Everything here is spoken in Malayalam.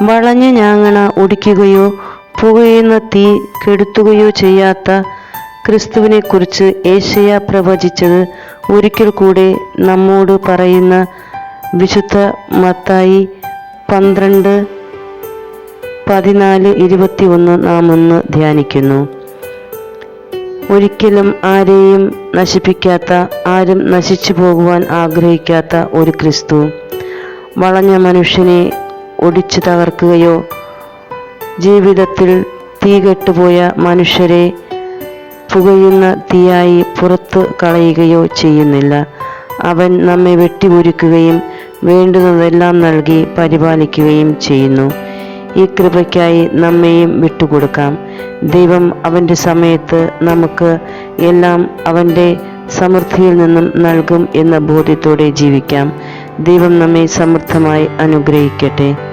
വളഞ്ഞ ഞാങ്ങണ ഒടിക്കുകയോ പുകയുന്ന തീ കെടുത്തുകയോ ചെയ്യാത്ത ക്രിസ്തുവിനെക്കുറിച്ച് ഏഷ്യ പ്രവചിച്ചത് ഒരിക്കൽ കൂടെ നമ്മോട് പറയുന്ന വിശുദ്ധ മത്തായി പന്ത്രണ്ട് പതിനാല് ഇരുപത്തി ഒന്ന് നാം ഒന്ന് ധ്യാനിക്കുന്നു. ഒരിക്കലും ആരെയും നശിപ്പിക്കാത്ത ആരും നശിച്ചു പോകുവാൻ ആഗ്രഹിക്കാത്ത ഒരു ക്രിസ്തു. വളഞ്ഞ മനുഷ്യനെ ഒടിച്ചു തകർക്കുകയോ ജീവിതത്തിൽ തീ കെട്ടുപോയ മനുഷ്യരെ പുകയുന്ന തീയായി പുറത്തു കളയുകയോ ചെയ്യുന്നില്ല. അവൻ നമ്മെ വെട്ടിമുരുക്കുകയും വേണ്ടുന്നതെല്ലാം നൽകി പരിപാലിക്കുകയും ചെയ്യുന്നു. ഈ കൃപയ്ക്കായി നമ്മെയും വിട്ടുകൊടുക്കാം. ദൈവം അവന്റെ സമയത്ത് നമുക്ക് എല്ലാം അവന്റെ സമൃദ്ധിയിൽ നിന്നും നൽകും എന്ന ബോധ്യത്തോടെ ജീവിക്കാം. ദൈവം നമ്മെ സമൃദ്ധമായി അനുഗ്രഹിക്കട്ടെ.